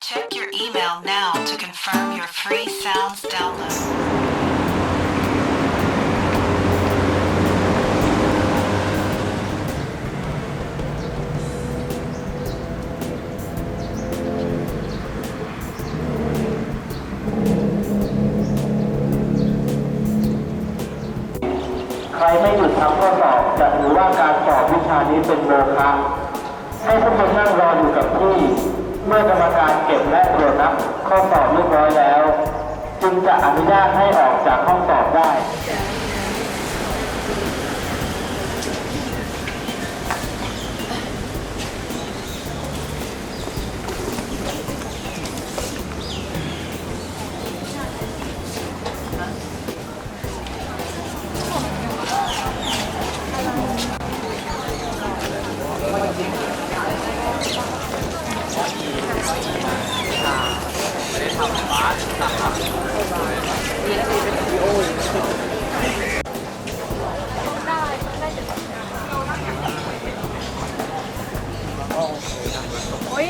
Check your email now to confirm your free sounds download. ใครไม่หยุดทำข้อสอบจะถือว่าการสอบวิชานี้เป็นโมฆะให้ทุกคนนั่งรออยู่กับที่ เมื่อกรรมการ และตรวจนับข้อสอบเรียบร้อยแล้ว จึงจะอนุญาตให้ออกจากห้องสอบได้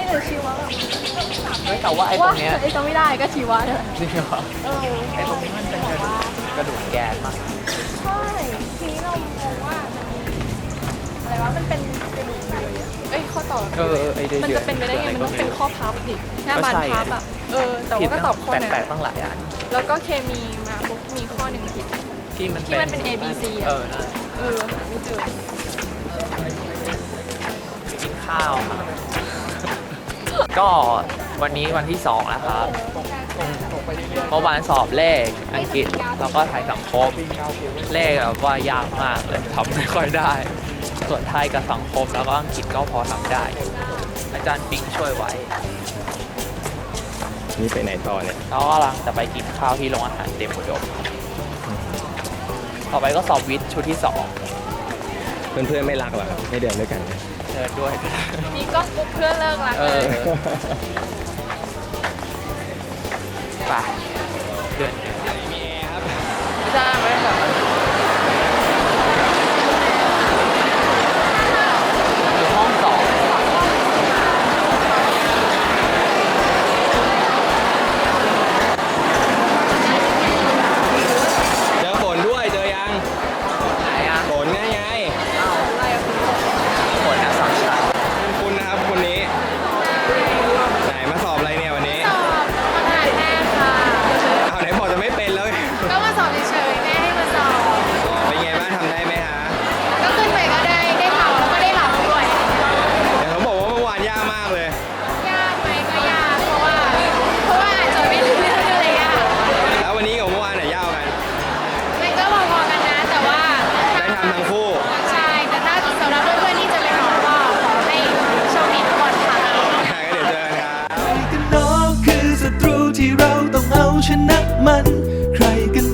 ยหรือชีวะแบบเฮ้ยแต่ว่าไอ้ตรงเนี้ยไอ้จำไม่ได้ก็ชีวะเนี่ยจริงเหรอเออไอ้ตรงนี้มันเป็นกระดูกกระดูกแกนมากใช่ทีนี้เรามองว่าอะไรวะมันเป็นกระดูกเลยอะเอ้ยข้อต่อเออไอ้เดือดมันจะเป็นไปได้ไงมันต้องเป็นข้อพับดิหน้าบานพับอะเออแต่ผิดว่าก็ตอบข้อแปนั้นลกๆตั้งหลายอันแล้วก็เคมีมาปุ๊บมีข้อหนึ่งผิด ที่มันที่มันเป็น A B C เออะอนั่นเออหาไม่เจอกินข้าวครับ ก็วันนี้วันที่สองแล้วครับเมื่อวานสอบเลขอังกฤษแล้วก็ไทยสังคม เลขแบบว่ายากมากเลยทำไม่ค่อยได้ ส่วนไทยกับสังคมแล้วก็อังกฤษก็พอทำได้ อาจารย์ปิงช่วยไว้นี่ไปไหนต่อเนี่ยแล้วก็กำลังจะไปกินข้าวที่โรงอาหารเต็มอุดมต่อไปก็สอบวิทย์ชุดที่สอง เพื่อนๆไม่รักเหรอครับให้เดินด้วยกันเนี่ยเชิญด้วยมีกล้องปุ๊บเพื่อนเลิกรักเอเลอยไปเดิน จ้าไม่ค่ะอ เอาชนะมัน ใครกัน